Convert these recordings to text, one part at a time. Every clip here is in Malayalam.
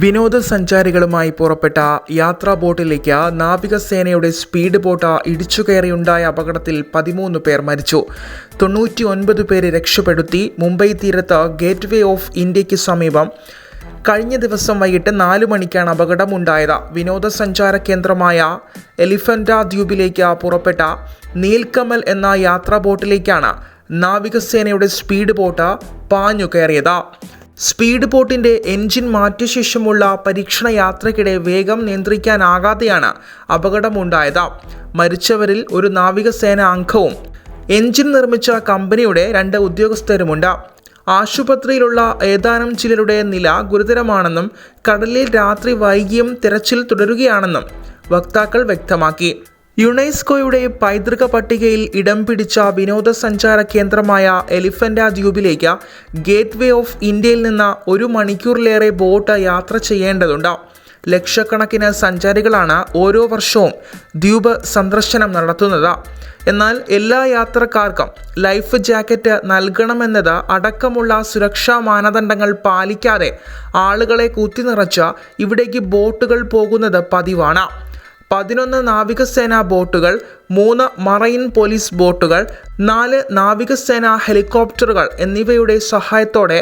വിനോദസഞ്ചാരികളുമായി പുറപ്പെട്ട യാത്രാ ബോട്ടിലേക്ക് നാവികസേനയുടെ സ്പീഡ് ബോട്ട് ഇടിച്ചുകയറിയുണ്ടായ അപകടത്തിൽ പതിമൂന്ന് പേർ മരിച്ചു. തൊണ്ണൂറ്റി ഒൻപത് പേരെ രക്ഷപ്പെടുത്തി മുംബൈ തീരത്ത് ഗേറ്റ് വേ ഓഫ് ഇന്ത്യയ്ക്ക് സമീപം കഴിഞ്ഞ ദിവസം വൈകിട്ട് നാല് മണിക്കാണ് അപകടമുണ്ടായത്. വിനോദസഞ്ചാര കേന്ദ്രമായ എലിഫന്റ ദ്വീപിലേക്ക് പുറപ്പെട്ട നീൽക്കമൽ എന്ന യാത്രാ ബോട്ടിലേക്കാണ് നാവികസേനയുടെ സ്പീഡ് ബോട്ട് പാഞ്ഞു കയറിയത്. സ്പീഡ് ബോട്ടിന്റെ എൻജിൻ മാറ്റിയ ശേഷമുള്ള പരീക്ഷണ യാത്രയ്ക്കിടെ വേഗം നിയന്ത്രിക്കാനാകാതെയാണ് അപകടമുണ്ടായത്. മരിച്ചവരിൽ ഒരു നാവികസേന അംഗവും എൻജിൻ നിർമ്മിച്ച കമ്പനിയുടെ രണ്ട് ഉദ്യോഗസ്ഥരുമുണ്ട്. ആശുപത്രിയിലുള്ള ഏതാനും ചിലരുടെ നില ഗുരുതരമാണെന്നും കടലിൽ രാത്രി വൈകിയും തിരച്ചിൽ തുടരുകയാണെന്നും വക്താക്കൾ വ്യക്തമാക്കി. യുനെസ്കോയുടെ പൈതൃക പട്ടികയിൽ ഇടം പിടിച്ച വിനോദസഞ്ചാര കേന്ദ്രമായ എലിഫന്റ ദ്വീപിലേക്ക് ഗേറ്റ് വേ ഓഫ് ഇന്ത്യയിൽ നിന്ന് ഒരു മണിക്കൂറിലേറെ ബോട്ട് യാത്ര ചെയ്യേണ്ടതുണ്ട്. ലക്ഷക്കണക്കിന് സഞ്ചാരികളാണ് ഓരോ വർഷവും ദ്വീപ് സന്ദർശനം നടത്തുന്നത്. എന്നാൽ എല്ലാ യാത്രക്കാർക്കും ലൈഫ് ജാക്കറ്റ് നൽകണമെന്നത് അടക്കമുള്ള സുരക്ഷാ മാനദണ്ഡങ്ങൾ പാലിക്കാതെ ആളുകളെ കുത്തിനിറച്ച് ഇവിടേക്ക് ബോട്ടുകൾ പോകുന്നത് പതിവാണ്. പതിനൊന്ന് നാവികസേനാ ബോട്ടുകൾ മൂന്ന് മറൈൻ പോലീസ് ബോട്ടുകൾ നാല് നാവികസേനാ ഹെലികോപ്റ്ററുകൾ എന്നിവയുടെ സഹായത്തോടെ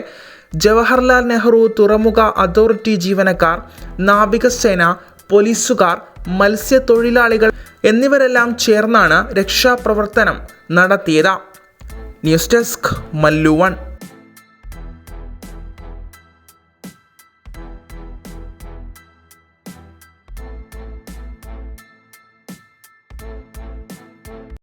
ജവഹർലാൽ നെഹ്റു തുറമുഖ അതോറിറ്റി ജീവനക്കാർ നാവികസേന പോലീസുകാർ മത്സ്യത്തൊഴിലാളികൾ എന്നിവരെല്ലാം ചേർന്നാണ് രക്ഷാപ്രവർത്തനം നടത്തിയത്. News desk മല്ലുവൺ